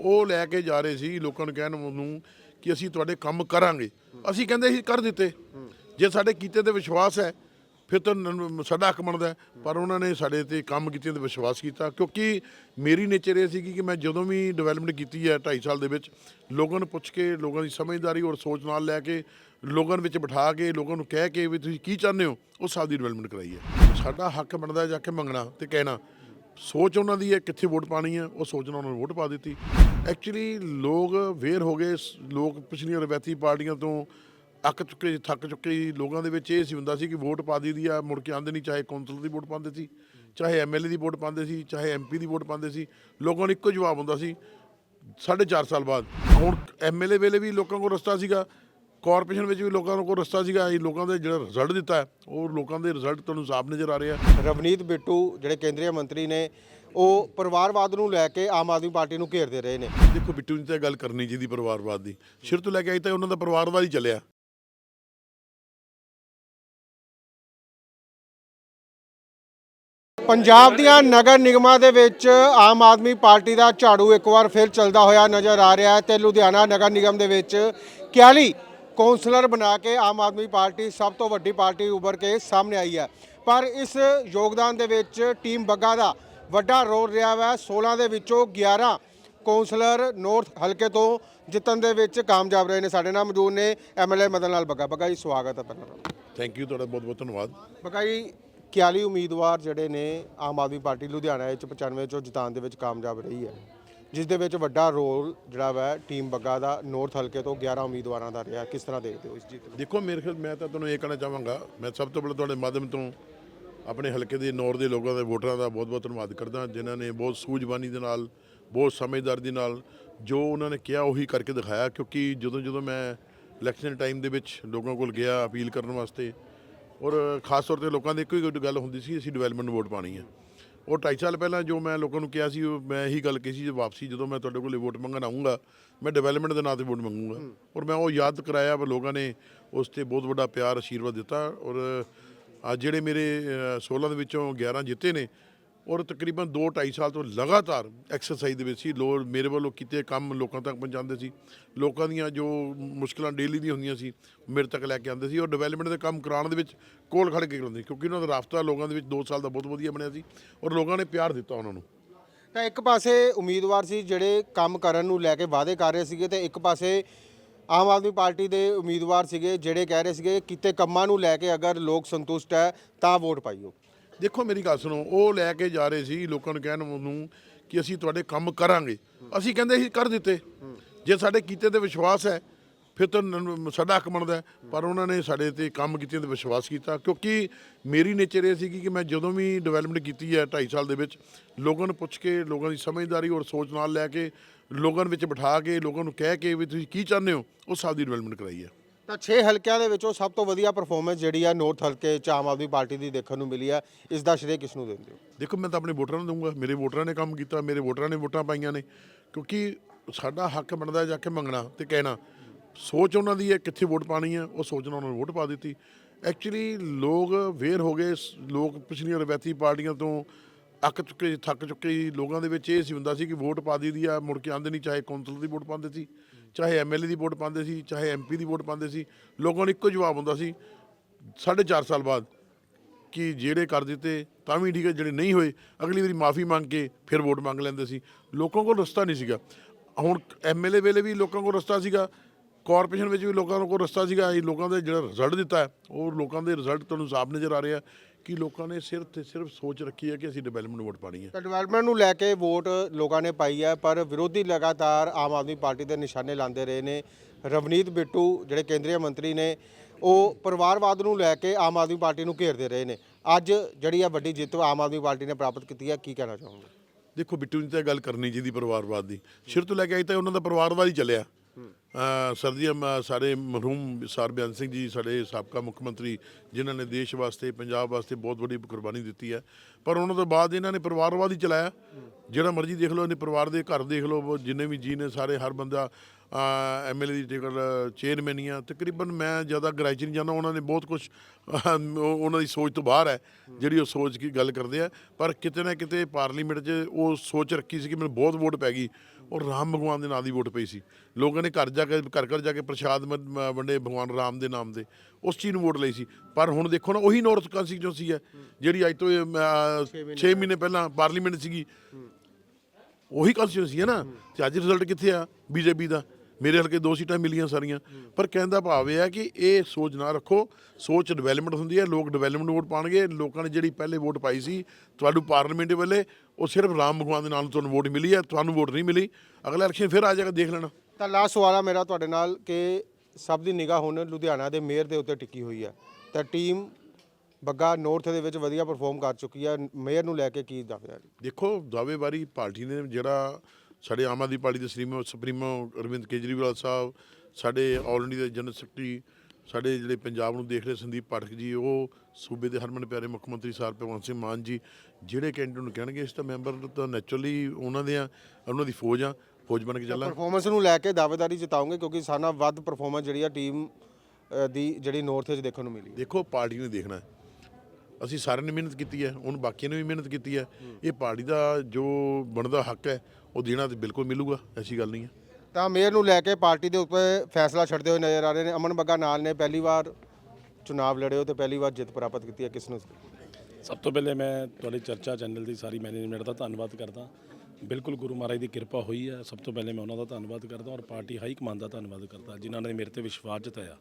ਉਹ ਲੈ ਕੇ ਜਾ ਰਹੇ ਸੀ ਲੋਕਾਂ ਨੂੰ ਕਹਿਣ ਨੂੰ ਕਿ ਅਸੀਂ ਤੁਹਾਡੇ ਕੰਮ ਕਰਾਂਗੇ। ਅਸੀਂ ਕਹਿੰਦੇ ਅਸੀਂ ਕਰ ਦਿੱਤੇ। ਜੇ ਸਾਡੇ ਕੀਤੇ ਤੇ ਵਿਸ਼ਵਾਸ ਹੈ, ਫਿਰ ਤਾਂ ਸਾਡਾ ਹੱਕ ਬਣਦਾ ਪਰ ਉਹਨਾਂ ਨੇ ਸਾਡੇ ਤੇ ਕੰਮ ਕੀਤੇ ਤੇ ਵਿਸ਼ਵਾਸ ਕੀਤਾ। ਕਿਉਂਕਿ ਮੇਰੀ ਨੇਚਰ ਇਹ ਸੀਗੀ ਕਿ ਮੈਂ ਜਦੋਂ ਵੀ ਡਿਵੈਲਪਮੈਂਟ ਕੀਤੀ ਹੈ 2.5 ਸਾਲ ਦੇ ਵਿੱਚ, ਲੋਕਾਂ ਨੂੰ ਪੁੱਛ ਕੇ, ਲੋਕਾਂ ਦੀ ਸਮਝਦਾਰੀ ਔਰ ਸੋਚ ਨਾਲ ਲੈ ਕੇ, ਲੋਕਾਂ ਵਿੱਚ ਬਿਠਾ ਕੇ, ਲੋਕਾਂ ਨੂੰ ਕਹਿ ਕੇ ਵੀ ਤੁਸੀਂ ਕੀ ਚਾਹੁੰਦੇ ਹੋ, ਉਸ ਹਿਸਾਬ ਦੀ ਡਿਵੈਲਪਮੈਂਟ ਕਰਾਈ ਹੈ। ਸਾਡਾ ਹੱਕ ਬਣਦਾ ਜਾ ਕੇ ਮੰਗਣਾ ਤੇ ਕਹਿਣਾ। ਸੋਚ ਉਹਨਾਂ ਦੀ ਹੈ, ਕਿੱਥੇ ਵੋਟ ਪਾਣੀ ਹੈ, ਉਹ ਸੋਚ ਨਾਲ ਉਹਨਾਂ ਨੂੰ ਵੋਟ ਪਾ ਦਿੱਤੀ। ਐਕਚੁਅਲੀ ਲੋਕ ਵੇਰ ਹੋ ਗਏ, ਲੋਕ ਪਿਛਲੀਆਂ ਰਵਾਇਤੀ ਪਾਰਟੀਆਂ ਤੋਂ ਅੱਕ ਚੁੱਕੇ, ਥੱਕ ਚੁੱਕੇ ਸੀ। ਲੋਕਾਂ ਦੇ ਵਿੱਚ ਇਹ ਸੀ ਹੁੰਦਾ ਸੀ ਕਿ ਵੋਟ ਪਾ ਦੀ ਦੀ ਆ, ਮੁੜ ਕੇ ਆਂਦੇ ਨਹੀਂ, ਚਾਹੇ ਕੌਂਸਲ ਦੀ ਵੋਟ ਪਾਉਂਦੇ ਸੀ, ਚਾਹੇ ਐਮਐਲਏ ਦੀ ਵੋਟ ਪਾਉਂਦੇ ਸੀ, ਚਾਹੇ ਐਮਪੀ ਦੀ ਵੋਟ ਪਾਉਂਦੇ ਸੀ। ਲੋਕਾਂ ਨੂੰ ਇੱਕੋ ਜਵਾਬ ਹੁੰਦਾ ਸੀ, ਸਾਢੇ ਚਾਰ ਸਾਲ ਬਾਅਦ। ਹੁਣ ਐਮਐਲਏ ਵੇਲੇ ਵੀ ਲੋਕਾਂ ਕੋਲ ਰਸਤਾ ਸੀਗਾ ਕਾਰਪੋਰੇਸ਼ਨ ਵਿੱਚ ਵੀ ਲੋਕਾਂ ਕੋਲ ਰਸਤਾ ਸੀਗਾ ਇਹ ਲੋਕਾਂ ਦੇ ਜਿਹੜਾ ਰਿਜ਼ਲਟ ਦਿੱਤਾ ਹੈ, ਉਹ ਲੋਕਾਂ ਦੇ ਰਿਜ਼ਲਟ ਤੁਹਾਨੂੰ ਸਾਫ਼ ਨਜ਼ਰ ਆ ਰਿਹਾ ਰਵਨੀਤ ਬਿੱਟੂ ਜਿਹੜੇ ਕੇਂਦਰੀ ਮੰਤਰੀ ਨੇ ਉਹ ਪਰਿਵਾਰਵਾਦ ਨੂੰ ਲੈ ਕੇ ਆਮ ਆਦਮੀ ਪਾਰਟੀ ਨੂੰ ਘੇਰਦੇ ਰਹੇ ਨੇ। ਦੇਖੋ ਬਿੱਟੂ ਜੀ ਤਾਂ ਗੱਲ ਕਰਨੀ ਚਾਹੀਦੀ ਪਰਿਵਾਰਵਾਦ ਦੀ। ਸ਼ੁਰੂ ਤੋਂ ਲੈ ਕੇ ਅਜੇ ਤੱਕ ਉਹਨਾਂ ਦਾ ਪਰਿਵਾਰਵਾਦ ਹੀ ਚੱਲਿਆ। ਪੰਜਾਬ ਦੀਆਂ ਨਗਰ ਨਿਗਮਾਂ ਦੇ ਵਿੱਚ ਆਮ ਆਦਮੀ ਪਾਰਟੀ ਦਾ ਝਾੜੂ ਇੱਕ ਵਾਰ ਫਿਰ ਚੱਲਦਾ ਹੋਇਆ ਨਜ਼ਰ ਆ ਰਿਹਾ ਹੈ ਤੇ ਲੁਧਿਆਣਾ ਨਗਰ ਨਿਗਮ ਦੇ ਵਿੱਚ 41 ਕੌਂਸਲਰ ਬਣਾ ਕੇ ਆਮ ਆਦਮੀ ਪਾਰਟੀ ਸਭ ਤੋਂ ਵੱਡੀ ਪਾਰਟੀ ਉੱਭਰ ਕੇ ਸਾਹਮਣੇ ਆਈ ਹੈ। ਪਰ ਇਸ ਯੋਗਦਾਨ ਦੇ ਵਿੱਚ ਟੀਮ ਬੱਗਾ ਦਾ ਵੱਡਾ ਰੋਲ ਰਿਹਾ ਹੈ 16 ਦੇ ਵਿੱਚੋਂ 11 ਕੌਂਸਲਰ ਨਾਰਥ ਹਲਕੇ ਤੋਂ ਜਿੱਤਣ ਦੇ ਵਿੱਚ ਕਾਮਯਾਬ ਰਹੇ ਨੇ। ਸਾਡੇ ਨਾਲ ਮੌਜੂਦ ਨੇ ਐਮਐਲਏ ਮਦਨ ਲਾਲ ਬੱਗਾ। ਬੱਗਾ ਜੀ ਸਵਾਗਤ ਹੈ ਪਹਿਲਾਂ ਥੈਂਕ ਯੂ ਤੁਹਾਡਾ ਬਹੁਤ ਬਹੁਤ ਧੰਨਵਾਦ। ਬੱਗਾ ਜੀ 41 ਉਮੀਦਵਾਰ ਜਿਹੜੇ ਨੇ ਆਮ ਆਦਮੀ ਪਾਰਟੀ ਲੁਧਿਆਣਾ ਵਿੱਚ 95 ਚੋਂ ਜਿਤਾਉਣ ਦੇ ਵਿੱਚ ਕਾਮਯਾਬ ਰਹੀ ਹੈ। ਜਿਸ ਦੇ ਵਿੱਚ ਵੱਡਾ ਰੋਲ ਜਿਹੜਾ ਵਾ ਟੀਮ ਬੱਗਾ ਦਾ ਨੌਰਥ ਹਲਕੇ ਤੋਂ 11 ਉਮੀਦਵਾਰਾਂ ਦਾ ਰਿਹਾ। ਕਿਸ ਤਰ੍ਹਾਂ ਦੇਖਦੇ ਹੋ ਇਸ ਜਿੱਤ ਨੂੰ? ਦੇਖੋ, ਮੇਰੇ ਖਿਆਲ ਮੈਂ ਤਾਂ ਤੁਹਾਨੂੰ ਇਹ ਕਹਿਣਾ ਚਾਹਾਂਗਾ, ਮੈਂ ਸਭ ਤੋਂ ਪਹਿਲਾਂ ਤੁਹਾਡੇ ਮਾਧਿਅਮ ਤੋਂ ਆਪਣੇ ਹਲਕੇ ਦੇ ਨੌਰ ਦੇ ਲੋਕਾਂ ਦੇ ਵੋਟਰਾਂ ਦਾ ਬਹੁਤ ਬਹੁਤ ਧੰਨਵਾਦ ਕਰਦਾ, ਜਿਨ੍ਹਾਂ ਨੇ ਬਹੁਤ ਸੂਝਵਾਨੀ ਦੇ ਨਾਲ, ਬਹੁਤ ਸਮਝਦਾਰੀ ਦੇ ਨਾਲ ਜੋ ਉਹਨਾਂ ਨੇ ਕਿਹਾ ਉਹੀ ਕਰਕੇ ਦਿਖਾਇਆ, ਕਿਉਂਕਿ ਜਦੋਂ ਜਦੋਂ ਮੈਂ ਇਲੈਕਸ਼ਨ ਟਾਈਮ ਦੇ ਵਿੱਚ ਲੋਕਾਂ ਕੋਲ ਗਿਆ ਅਪੀਲ ਕਰਨ ਵਾਸਤੇ, ਔਰ ਖਾਸ ਤੌਰ ਤੇ ਲੋਕਾਂ ਦੀ ਇੱਕੋ ਹੀ ਗੱਲ ਹੁੰਦੀ ਸੀ, ਅਸੀਂ ਡਿਵੈਲਪਮੈਂਟ ਵੋਟ ਪਾਣੀ ਹੈ। ਉਹ ਢਾਈ ਸਾਲ ਪਹਿਲਾਂ ਜੋ ਮੈਂ ਲੋਕਾਂ ਨੂੰ ਕਿਹਾ ਸੀ ਉਹ ਮੈਂ ਇਹੀ ਗੱਲ ਕਹੀ ਸੀ ਜੇ ਵਾਪਸੀ ਜਦੋਂ ਮੈਂ ਤੁਹਾਡੇ ਕੋਲੇ ਵੋਟ ਮੰਗਣ ਆਉਂਗਾ ਮੈਂ ਡਿਵੈਲਪਮੈਂਟ ਦੇ ਨਾਂ ਤੇ ਵੋਟ ਮੰਗੂੰਗਾ। ਔਰ ਮੈਂ ਉਹ ਯਾਦ ਕਰਾਇਆ ਪਰ ਲੋਕਾਂ ਨੇ ਉਸ ਤੇ ਬਹੁਤ ਵੱਡਾ ਪਿਆਰ ਆਸ਼ੀਰਵਾਦ ਦਿੱਤਾ। ਔਰ ਅੱਜ ਜਿਹੜੇ ਮੇਰੇ ਅ, 16 ਦੇ ਵਿੱਚੋਂ 11 ਜਿੱਤੇ ਨੇ ਔਰ ਤਕਰੀਬਨ 2 2.5 ਸਾਲ ਤੋਂ ਲਗਾਤਾਰ ਐਕਸਰਸਾਈਜ਼ ਦੇ ਵਿੱਚ ਸੀ। ਲੋ, ਮੇਰੇ ਵੱਲੋਂ ਕੀਤੇ ਕੰਮ ਲੋਕਾਂ ਤੱਕ ਪਹੁੰਚਾਉਂਦੇ ਸੀ। ਲੋਕਾਂ ਦੀਆਂ ਜੋ ਮੁਸ਼ਕਲਾਂ ਡੇਲੀ ਦੀਆਂ ਹੁੰਦੀਆਂ ਸੀ, ਮੇਰੇ ਤੱਕ ਲੈ ਕੇ ਆਉਂਦੇ ਸੀ। ਔਰ ਡਿਵੈਲਪਮੈਂਟ ਦੇ ਕੰਮ ਕਰਾਉਣ ਦੇ ਵਿੱਚ ਕੋਲ ਖੜ ਕੇ ਕਰਾਉਂਦੇ ਸੀ, ਕਿਉਂਕਿ ਉਹਨਾਂ ਦਾ ਰਾਫਤਾ ਲੋਕਾਂ ਦੇ ਵਿੱਚ 2 ਸਾਲ ਦਾ ਬਹੁਤ ਵਧੀਆ ਬਣਿਆ ਸੀ ਔਰ ਲੋਕਾਂ ਨੇ ਪਿਆਰ ਦਿੱਤਾ ਉਹਨਾਂ ਨੂੰ। ਤਾਂ ਇੱਕ ਪਾਸੇ ਉਮੀਦਵਾਰ ਸੀ ਜਿਹੜੇ ਕੰਮ ਕਰਨ ਨੂੰ ਲੈ ਕੇ ਵਾਅਦੇ ਕਰ ਰਹੇ ਸੀਗੇ ਤੇ ਇੱਕ ਪਾਸੇ ਆਮ ਆਦਮੀ ਪਾਰਟੀ ਦੇ ਉਮੀਦਵਾਰ ਸੀਗੇ ਜਿਹੜੇ ਕਹਿ ਰਹੇ ਸੀਗੇ ਕਿਤੇ ਕੰਮਾਂ ਨੂੰ ਲੈ ਕੇ ਅਗਰ ਲੋਕ ਸੰਤੁਸ਼ਟ ਹੈ ਤਾਂ ਵੋਟ ਪਾਈਓ। ਦੇਖੋ ਮੇਰੀ ਗੱਲ ਸੁਣੋ, ਉਹ ਲੈ ਕੇ ਜਾ ਰਹੇ ਸੀ ਲੋਕਾਂ ਨੂੰ ਕਹਿਣ ਨੂੰ ਕਿ ਅਸੀਂ ਤੁਹਾਡੇ ਕੰਮ ਕਰਾਂਗੇ। ਅਸੀਂ ਕਹਿੰਦੇ ਸੀ ਕਰ ਦਿੱਤੇ। ਜੇ ਸਾਡੇ ਕੀਤੇ ਤੇ ਵਿਸ਼ਵਾਸ ਹੈ, ਫਿਰ ਤਾਂ ਸਾਡਾ ਹੱਕ ਬਣਦਾ ਪਰ ਉਹਨਾਂ ਨੇ ਸਾਡੇ ਤੇ ਕੰਮ ਕੀਤੇ ਤੇ ਵਿਸ਼ਵਾਸ ਕੀਤਾ, ਕਿਉਂਕਿ ਮੇਰੀ ਨੇਚਰ ਇਹ ਸੀਗੀ ਕਿ ਮੈਂ ਜਦੋਂ ਵੀ ਡਿਵੈਲਪਮੈਂਟ ਕੀਤੀ ਹੈ 2.5 ਸਾਲ ਦੇ ਵਿੱਚ, ਲੋਕਾਂ ਨੂੰ ਪੁੱਛ ਕੇ, ਲੋਕਾਂ ਦੀ ਸਮਝਦਾਰੀ ਔਰ ਸੋਚ ਨਾਲ ਲੈ ਕੇ, ਲੋਕਾਂ ਵਿੱਚ ਬਿਠਾ ਕੇ, ਲੋਕਾਂ ਨੂੰ ਕਹਿ ਕੇ ਵੀ ਤੁਸੀਂ ਕੀ ਚਾਹੁੰਦੇ ਹੋ, ਉਸ ਹਿਸਾਬ ਦੀ ਡਿਵੈਲਪਮੈਂਟ ਕਰਾਈ ਹੈ। ਤਾਂ 6 ਹਲਕਿਆਂ ਦੇ ਵਿੱਚੋਂ ਸਭ ਤੋਂ ਵਧੀਆ ਪਰਫਾਰਮੈਂਸ ਜਿਹੜੀ ਆ ਨੌਰਥ ਹਲਕੇ ਚ ਆਮ ਆਦਮੀ ਪਾਰਟੀ ਦੀ ਦੇਖਣ ਨੂੰ ਮਿਲੀ ਆ। ਇਸ ਦਾ ਸ਼੍ਰੇਅ ਕਿਸ ਨੂੰ ਦਿੰਦੇ ਹੋ? ਦੇਖੋ, ਮੈਂ ਤਾਂ ਆਪਣੇ ਵੋਟਰਾਂ ਨੂੰ ਦਊਂਗਾ। ਮੇਰੇ ਵੋਟਰਾਂ ਨੇ ਕੰਮ ਕੀਤਾ, ਮੇਰੇ ਵੋਟਰਾਂ ਨੇ ਵੋਟਾਂ ਪਾਈਆਂ ਨੇ। ਕਿਉਂਕਿ ਸਾਡਾ ਹੱਕ ਬਣਦਾ ਜਾ ਕੇ ਮੰਗਣਾ ਤੇ ਕਹਿਣਾ। ਸੋਚ ਉਹਨਾਂ ਦੀ ਹੈ ਕਿੱਥੇ ਵੋਟ ਪਾਣੀ ਹੈ ਉਹ ਸੋਚ ਨਾਲ ਉਹਨਾਂ ਨੂੰ ਵੋਟ ਪਾ ਦਿੱਤੀ। ਐਕਚੁਅਲੀ ਲੋਕ ਵੇਰ ਹੋ ਗਏ। ਲੋਕ ਪਿਛਲੀਆਂ ਰਵਾਇਤੀ ਪਾਰਟੀਆਂ ਤੋਂ ਅੱਕ ਚੁੱਕੇ ਸੀ, ਥੱਕ ਚੁੱਕੇ ਸੀ। ਲੋਕਾਂ ਦੇ ਵਿੱਚ ਇਹ ਸੀ ਹੁੰਦਾ ਸੀ ਕਿ ਵੋਟ ਪਾ ਦੀ ਆ ਮੁੜ ਕੇ ਆਂਦੇ ਨਹੀਂ ਚਾਹੇ ਕੌਂਸਲ ਦੀ ਵੋਟ ਪਾਉਂਦੇ ਸੀ ਚਾਹੇ ਐਮਐਲਏ ਦੀ ਵੋਟ ਪਾਉਂਦੇ ਸੀ ਚਾਹੇ ਐਮਪੀ ਦੀ ਵੋਟ ਪਾਉਂਦੇ ਸੀ। ਲੋਕਾਂ ਨੂੰ ਇੱਕੋ ਜਵਾਬ ਹੁੰਦਾ ਸੀ ਸਾਢੇ ਚਾਰ ਸਾਲ ਬਾਅਦ ਕਿ ਜਿਹੜੇ ਕਰ ਦਿੱਤੇ ਤਾਂ ਵੀ ਠੀਕ ਹੈ ਜਿਹੜੇ ਨਹੀਂ ਹੋਏ ਅਗਲੀ ਵਾਰੀ ਮਾਫੀ ਮੰਗ ਕੇ ਫਿਰ ਵੋਟ ਮੰਗ ਲੈਂਦੇ ਸੀ। ਲੋਕਾਂ ਕੋਲ ਰਸਤਾ ਨਹੀਂ ਸੀਗਾ। ਹੁਣ ਐਮਐਲਏ ਵੇਲੇ ਵੀ ਲੋਕਾਂ ਕੋਲ ਰਸਤਾ ਸੀਗਾ ਕਾਰਪੋਰੇਸ਼ਨ ਵਿੱਚ ਵੀ ਲੋਕਾਂ ਕੋਲ ਰਸਤਾ ਸੀਗਾ ਇਹ ਲੋਕਾਂ ਦੇ ਜਿਹੜਾ ਰਿਜ਼ਲਟ ਦਿੱਤਾ ਉਹ ਲੋਕਾਂ ਦੇ ਰਿਜ਼ਲਟ ਤੁਹਾਨੂੰ ਸਾਫ਼ ਨਜ਼ਰ ਆ ਰਿਹਾ। ਕਿ ਲੋਕਾਂ ਨੇ ਸਿਰਫ ਤੇ ਸਿਰਫ ਸੋਚ ਰੱਖੀ ਹੈ ਕਿ ਅਸੀਂ ਡਿਵੈਲਪਮੈਂਟ ਵੋਟ ਪਾਣੀ ਹੈ। ਤਾਂ ਡਿਵੈਲਪਮੈਂਟ ਨੂੰ ਲੈ ਕੇ ਵੋਟ ਲੋਕਾਂ ਨੇ ਪਾਈ ਹੈ ਪਰ ਵਿਰੋਧੀ ਲਗਾਤਾਰ ਆਮ ਆਦਮੀ ਪਾਰਟੀ ਦੇ ਨਿਸ਼ਾਨੇ ਲਾਉਂਦੇ ਰਹੇ ਨੇ। ਰਵਨੀਤ ਬਿੱਟੂ ਜਿਹੜੇ ਕੇਂਦਰੀ ਮੰਤਰੀ ਨੇ ਉਹ ਪਰਿਵਾਰਵਾਦ ਨੂੰ ਲੈ ਕੇ ਆਮ ਆਦਮੀ ਪਾਰਟੀ ਨੂੰ ਘੇਰਦੇ ਰਹੇ ਨੇ। ਅੱਜ ਜਿਹੜੀ ਆ ਵੱਡੀ ਜਿੱਤ ਆਮ ਆਦਮੀ ਪਾਰਟੀ ਨੇ ਪ੍ਰਾਪਤ ਕੀਤੀ ਹੈ ਕੀ ਕਹਿਣਾ ਚਾਹੋਗੇ? ਦੇਖੋ ਬਿੱਟੂ ਜੀ ਤਾਂ ਗੱਲ ਕਰਨੀ ਚਾਹੀਦੀ ਪਰਿਵਾਰਵਾਦ ਦੀ। ਸ਼ੁਰੂ ਤੋਂ ਲੈ ਕੇ ਅਜੇ ਤੱਕ ਉਹਨਾਂ ਦਾ ਪਰਿਵਾਰਵਾਦ ਹੀ ਚੱਲਿਆ। ਸਰਦੀਆਂ ਮ- ਸਾਡੇ ਮਰਹੂਮ ਸਰ ਬਿਆਨ ਸਿੰਘ ਜੀ, ਸਾਡੇ ਸਾਬਕਾ ਮੁੱਖ ਮੰਤਰੀ, ਜਿਨ੍ਹਾਂ ਨੇ ਦੇਸ਼ ਵਾਸਤੇ, ਪੰਜਾਬ ਵਾਸਤੇ ਬਹੁਤ ਵੱਡੀ ਕੁਰਬਾਨੀ ਦਿੱਤੀ ਹੈ। ਪਰ ਉਹਨਾਂ ਤੋਂ ਬਾਅਦ ਇਹਨਾਂ ਨੇ ਪਰਿਵਾਰਵਾਦ ਹੀ ਚਲਾਇਆ। ਜਿਹੜਾ ਮਰਜ਼ੀ ਦੇਖ ਲਓ, ਇਹਨੇ ਪਰਿਵਾਰ ਦੇ ਘਰ ਦੇਖ ਲਓ ਜਿੰਨੇ ਵੀ ਜੀ ਨੇ ਸਾਰੇ, ਹਰ ਬੰਦਾ ਐਮਐਲਏ ਦੀ ਟਿਕਟ, ਚੇਅਰਮੈਨ ਹੀ ਆ। ਤਕਰੀਬਨ ਮੈਂ ਜ਼ਿਆਦਾ ਗਰਾਈ 'ਚ ਨਹੀਂ ਜਾਂਦਾ, ਉਹਨਾਂ ਨੇ ਬਹੁਤ ਕੁਝ ਉਹਨਾਂ ਦੀ ਸੋਚ ਤੋਂ ਬਾਹਰ ਹੈ, ਜਿਹੜੀ ਉਹ ਸੋਚ ਕੀ ਗੱਲ ਕਰਦੇ ਆ। ਪਰ ਕਿਤੇ ਨਾ ਕਿਤੇ ਪਾਰਲੀਮੈਂਟ 'ਚ ਉਹ ਸੋਚ ਰੱਖੀ ਸੀ ਕਿ ਮੈਨੂੰ ਬਹੁਤ ਵੋਟ ਪੈ ਗਈ। ਉਹ ਰਾਮ ਭਗਵਾਨ ਦੇ ਨਾਂ ਦੀ ਵੋਟ ਪਈ ਸੀ। ਲੋਕਾਂ ਨੇ ਘਰ ਜਾ ਕੇ ਘਰ ਘਰ ਜਾ ਕੇ ਪ੍ਰਸ਼ਾਦ ਵੰਡੇ ਭਗਵਾਨ ਰਾਮ ਦੇ ਨਾਮ ਦੇ। ਉਸ ਚੀਜ਼ ਨੂੰ ਵੋਟ ਲਈ ਸੀ। ਪਰ ਹੁਣ ਦੇਖੋ ਨਾ ਉਹੀ ਨੋਰਥ ਕੰਸਟੀਚੁਐਂਸੀ ਹੈ ਜਿਹੜੀ ਅੱਜ ਤੋਂ 6 ਮਹੀਨੇ ਪਹਿਲਾਂ ਪਾਰਲੀਮੈਂਟ ਸੀਗੀ। ਉਹੀ ਕੰਸਟੀਚੁਐਂਸੀ ਹੈ ਨਾ। ਤੇ ਅੱਜ ਰਿਜ਼ਲਟ ਕਿੱਥੇ ਆ? ਬੀਜੇਪੀ ਦਾ। ਮੇਰੇ ਹਲਕੇ ਦੋ ਸੀਟਾਂ ਮਿਲੀਆਂ ਸਾਰੀਆਂ। ਪਰ ਕਹਿਣ ਦਾ ਭਾਵ ਇਹ ਹੈ ਕਿ ਇਹ ਸੋਚ ਨਾ ਰੱਖੋ। ਸੋਚ ਡਿਵੈਲਪਮੈਂਟ ਹੁੰਦੀ ਹੈ ਲੋਕ ਡਿਵੈਲਪਮੈਂਟ ਵੋਟ ਪਾਣਗੇ। ਲੋਕਾਂ ਨੇ ਜਿਹੜੀ ਪਹਿਲੇ ਵੋਟ ਪਾਈ ਸੀ ਤੁਹਾਨੂੰ ਪਾਰਲੀਮੈਂਟ ਵੇਲੇ ਉਹ ਸਿਰਫ ਰਾਮ ਭਗਵਾਨ ਦੇ ਨਾਲ ਤੁਹਾਨੂੰ ਵੋਟ ਮਿਲੀ ਹੈ ਤੁਹਾਨੂੰ ਵੋਟ ਨਹੀਂ ਮਿਲੀ। ਅਗਲਾ ਇਲੈਕਸ਼ਨ ਫਿਰ ਆ ਜਾਏਗਾ ਦੇਖ ਲੈਣਾ। ਤਾਂ ਲਾਸਟ ਸਵਾਲ ਆ ਮੇਰਾ ਤੁਹਾਡੇ ਨਾਲ ਕਿ ਸਭ ਦੀ ਨਿਗਾਹ ਹੁਣ ਲੁਧਿਆਣਾ ਦੇ ਮੇਅਰ ਦੇ ਉੱਤੇ ਟਿੱਕੀ ਹੋਈ ਹੈ। ਤਾਂ ਟੀਮ ਬੱਗਾ ਨਾਰਥ ਦੇ ਵਿੱਚ ਵਧੀਆ ਪਰਫਾਰਮ ਕਰ ਚੁੱਕੀ ਹੈ। ਮੇਅਰ ਨੂੰ ਲੈ ਕੇ ਕੀ ਦੱਸਦੇ ਦੇਖੋ ਦਾਅਵੇਬਾਰੀ ਪਾਰਟੀ ਨੇ ਜਿਹੜਾ ਸਾਡੇ ਆਮ ਆਦਮੀ ਪਾਰਟੀ ਦੇ ਸੁਪਰੀਮੋ ਸੁਪਰੀਮੋ ਅਰਵਿੰਦ ਕੇਜਰੀਵਾਲ ਸਾਹਿਬ ਸਾਡੇ ਆਲ ਇੰਡੀਆ ਦੇ ਜਨਰਲ ਸੈਕਟਰੀ ਸਾਡੇ ਜਿਹੜੇ ਪੰਜਾਬ ਨੂੰ ਦੇਖ ਰਹੇ ਸੰਦੀਪ ਪਾਠਕ ਜੀ ਉਹ ਸੂਬੇ ਦੇ ਹਰਮਨ ਪਿਆਰੇ ਮੁੱਖ ਮੰਤਰੀ ਸਾਹਿਬ ਭਗਵੰਤ ਸਿੰਘ ਮਾਨ ਜੀ ਜਿਹੜੇ ਕੈਂਡੀਡੇਟ ਨੂੰ ਕਹਿਣਗੇ ਇਸ ਤਾਂ ਮੈਂਬਰ ਤਾਂ ਨੈਚੁਰਲੀ ਉਹਨਾਂ ਦੇ ਆ ਉਹਨਾਂ ਦੀ ਫੌਜ ਆ ਫੌਜ ਬਣ ਕੇ ਚੱਲਾਂਗੇ ਪਰਫਾਰਮੈਂਸ ਨੂੰ ਲੈ ਕੇ ਦਾਅਵੇਦਾਰੀ ਜਤਾਉਂਗੇ ਕਿਉਂਕਿ ਸਾਨਾ ਵੱਧ ਪਰਫਾਰਮੈਂਸ ਜਿਹੜੀ ਆ ਟੀਮ ਦੀ ਜਿਹੜੀ ਨਾਰਥ ਵਿੱਚ ਦੇਖਣ ਨੂੰ ਮਿਲੀ ਦੇਖੋ ਪਾਰਟੀ ਨੇ ਦੇਖਣਾ। ਅਸੀਂ ਸਾਰਿਆਂ ਨੇ ਮਿਹਨਤ ਕੀਤੀ ਹੈ ਹੁਣ ਬਾਕੀਆਂ ਨੇ ਵੀ ਮਿਹਨਤ ਕੀਤੀ ਹੈ। ਇਹ ਪਾਰਟੀ ਦਾ ਜੋ ਬਣਦਾ ਹੱਕ ਹੈ ਉਹ ਦੇਣਾ ਤੇ ਬਿਲਕੁਲ ਮਿਲੂਗਾ ਐਸੀ ਗੱਲ ਨਹੀਂ ਹੈ। ਤਾਂ ਮੇਅਰ ਨੂੰ ਲੈ ਕੇ ਪਾਰਟੀ ਦੇ ਉੱਪਰ ਫੈਸਲਾ ਛੱਡਦੇ ਹੋਏ ਨਜ਼ਰ ਆ ਰਹੇ ਨੇ। ਅਮਨ ਬੱਗਾ ਨਾਲ ਨੇ ਪਹਿਲੀ ਵਾਰ ਚੁਣਾਵ ਲੜੇ ਹੋ ਤੇ ਪਹਿਲੀ ਵਾਰ ਜਿੱਤ ਪ੍ਰਾਪਤ ਕੀਤੀ ਹੈ ਕਿਸ ਨੂੰ? ਸਭ ਤੋਂ ਪਹਿਲੇ ਮੈਂ ਤੁਹਾਡੇ ਚਰਚਾ ਚੈਨਲ ਦੀ ਸਾਰੀ ਮੈਨੇਜਮੈਂਟ ਦਾ ਧੰਨਵਾਦ ਕਰਦਾ। ਬਿਲਕੁਲ ਗੁਰੂ ਮਹਾਰਾਜ ਦੀ ਕਿਰਪਾ ਹੋਈ ਹੈ। ਸਭ ਤੋਂ ਪਹਿਲੇ ਮੈਂ ਉਹਨਾਂ ਦਾ ਧੰਨਵਾਦ ਕਰਦਾ ਔਰ ਪਾਰਟੀ ਹਾਈ ਕਮਾਨ ਦਾ ਧੰਨਵਾਦ ਕਰਦਾ ਜਿਨ੍ਹਾਂ ਨੇ ਮੇਰੇ ਤੇ ਵਿਸ਼ਵਾਸ ਜਤਾਇਆ।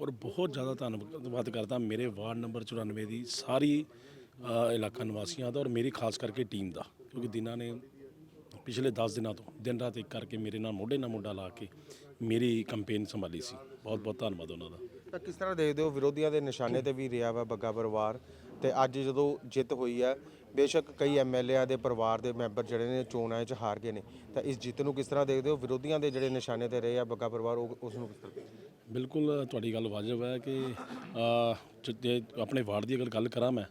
ਔਰ ਬਹੁਤ ਜ਼ਿਆਦਾ ਧੰਨਵਾਦ ਕਰਦਾ ਮੇਰੇ ਵਾਰਡ ਨੰਬਰ 94 ਦੀ ਸਾਰੀ ਇਲਾਕਾ ਨਿਵਾਸੀਆਂ ਦਾ ਔਰ ਮੇਰੀ ਖਾਸ ਕਰਕੇ ਟੀਮ ਦਾ ਕਿਉਂਕਿ ਦਿਨਾਂ ਨੇ ਪਿਛਲੇ 10 ਦਿਨਾਂ ਤੋਂ ਦਿਨ ਰਾਤ ਇੱਕ ਕਰਕੇ ਮੇਰੇ ਨਾਲ ਮੋਢੇ ਨਾਲ ਮੋਢਾ ਲਾ ਕੇ ਮੇਰੀ ਕੰਪੇਨ ਸੰਭਾਲੀ ਸੀ। ਬਹੁਤ ਬਹੁਤ ਧੰਨਵਾਦ ਉਹਨਾਂ ਦਾ। ਤਾਂ ਕਿਸ ਤਰ੍ਹਾਂ ਦੇਖਦੇ ਹੋ ਵਿਰੋਧੀਆਂ ਦੇ ਨਿਸ਼ਾਨੇ ਤੇ ਵੀ ਰਿਹਾ ਵਾ ਬੱਗਾ ਪਰਿਵਾਰ? ਤੇ ਅੱਜ ਜਦੋਂ ਜਿੱਤ ਹੋਈ ਹੈ ਬੇਸ਼ੱਕ ਕਈ ਐਮਐਲਏਆਂ ਦੇ ਪਰਿਵਾਰ ਦੇ ਮੈਂਬਰ ਜਿਹੜੇ ਨੇ ਚੋਣਾਂ 'ਚ ਹਾਰ ਗਏ ਨੇ ਤਾਂ ਇਸ ਜਿੱਤ ਨੂੰ ਕਿਸ ਤਰ੍ਹਾਂ ਦੇਖਦੇ ਹੋ? ਵਿਰੋਧੀਆਂ ਦੇ ਜਿਹੜੇ ਨਿਸ਼ਾਨੇ ਤੇ ਰਹੇ ਆ ਬੱਗਾ ਪਰਿਵਾਰ ਉਸ ਨੂੰ ਕਿਸ ਤਰ੍ਹਾਂ? ਬਿਲਕੁਲ ਤੁਹਾਡੀ ਗੱਲ ਵਾਜਬ ਹੈ ਕਿ ਆਪਣੇ ਵਾਰਡ ਦੀ ਅਗਰ ਗੱਲ ਕਰਾਂ ਮੈਂ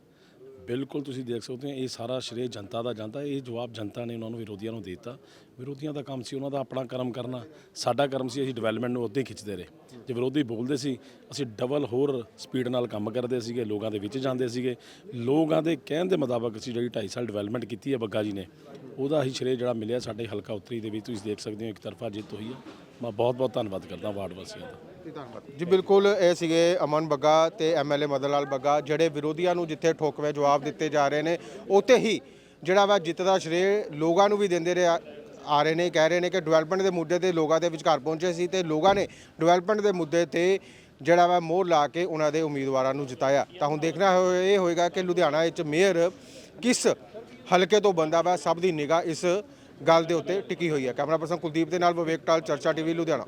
ਬਿਲਕੁਲ ਤੁਸੀਂ ਦੇਖ ਸਕਦੇ ਹੋ, ਇਹ ਸਾਰਾ ਸ਼੍ਰੇ ਜਨਤਾ ਦਾ ਜਾਂਦਾ, ਇਹ ਜਵਾਬ ਜਨਤਾ ਨੇ ਉਹਨਾਂ ਨੂੰ, ਵਿਰੋਧੀਆਂ ਨੂੰ ਦੇ ਦਿੱਤਾ। ਵਿਰੋਧੀਆਂ ਦਾ ਕੰਮ ਸੀ ਉਹਨਾਂ ਦਾ ਆਪਣਾ ਕਰਮ ਕਰਨਾ, ਸਾਡਾ ਕਰਮ ਸੀ ਅਸੀਂ ਡਿਵੈਲਪਮੈਂਟ ਨੂੰ ਉੱਤੇ ਖਿੱਚਦੇ ਰਹੇ। ਜੇ ਵਿਰੋਧੀ ਬੋਲਦੇ ਸੀ, ਅਸੀਂ ਡਬਲ ਹੋਰ ਸਪੀਡ ਨਾਲ ਕੰਮ ਕਰਦੇ ਸੀਗੇ, ਲੋਕਾਂ ਦੇ ਵਿੱਚ ਜਾਂਦੇ ਸੀਗੇ। ਲੋਕਾਂ ਦੇ ਕਹਿਣ ਦੇ ਮੁਤਾਬਕ ਅਸੀਂ ਜਿਹੜੀ 2.5 ਸਾਲ ਡਿਵੈਲਪਮੈਂਟ ਕੀਤੀ ਹੈ ਬੱਗਾ ਜੀ ਨੇ, ਉਹਦਾ ਹੀ ਸ਼੍ਰੇ ਜਿਹੜਾ ਮਿਲਿਆ ਸਾਡੇ ਹਲਕਾ ਉੱਤਰੀ ਦੇ ਵਿੱਚ, ਤੁਸੀਂ ਦੇਖ ਸਕਦੇ ਹੋ ਇੱਕ ਤਰਫਾ ਜਿੱਤ ਹੋਈ ਹੈ। ਮੈਂ ਬਹੁਤ ਬਹੁਤ ਧੰਨਵਾਦ ਕਰਦਾ ਵਾਰਡ ਵਾਸੀਆਂ ਦਾ। ਜੀ ਬਿਲਕੁਲ ਇਹ ਸੀਗੇ ਅਮਨ ਬੱਗਾ ਤੇ ਐਮਐਲਏ ਮਦਨ ਲਾਲ ਬੱਗਾ, ਜਿਹੜੇ ਵਿਰੋਧੀਆਂ ਨੂੰ ਜਿੱਥੇ ਠੋਕਵੇਂ ਜਵਾਬ ਦਿੱਤੇ ਜਾ ਰਹੇ ਨੇ, ਉੱਥੇ ਹੀ ਜਿਹੜਾ ਵਾ ਜਿੱਤ ਦਾ ਸ਼੍ਰੇ ਲੋਕਾਂ ਨੂੰ ਵੀ ਦਿੰਦੇ ਰਹੇ ਆ- ਆ ਰਹੇ ਨੇ, ਕਹਿ ਰਹੇ ਨੇ ਕਿ ਡਿਵੈਲਪਮੈਂਟ ਦੇ ਮੁੱਦੇ ਤੇ ਲੋਕਾਂ ਦੇ ਵਿਚਕਾਰ ਪਹੁੰਚੇ ਸੀ ਤੇ ਲੋਕਾਂ ਨੇ ਡਿਵੈਲਪਮੈਂਟ ਦੇ ਮੁੱਦੇ ਤੇ ਜਿਹੜਾ ਵਾ ਮੋਹਰ ਲਾ ਕੇ ਉਹਨਾਂ ਦੇ ਉਮੀਦਵਾਰਾਂ ਨੂੰ ਜਿਤਾਇਆ। ਤਾਂ ਹੁਣ ਦੇਖਣਾ ਹੋ- ਇਹ ਹੋਏਗਾ ਕਿ ਲੁਧਿਆਣਾ ਵਿੱਚ ਮੇਅਰ ਕਿਸ ਹਲਕੇ ਤੋਂ ਬੰਦਾ ਵਾ, ਸਭ ਦੀ ਨਿਗਾਹ ਇਸ ਗੱਲ ਦੇ ਉੱਤੇ ਟਿਕੀ ਹੋਈ ਹੈ। ਕੈਮਰਾ ਪਰਸਨ ਕੁਲਦੀਪ ਦੇ ਨਾਲ ਵਿਵੇਕ ਟਾਲ, ਚਰਚਾ ਟੀਵੀ, ਲੁਧਿਆਣਾ।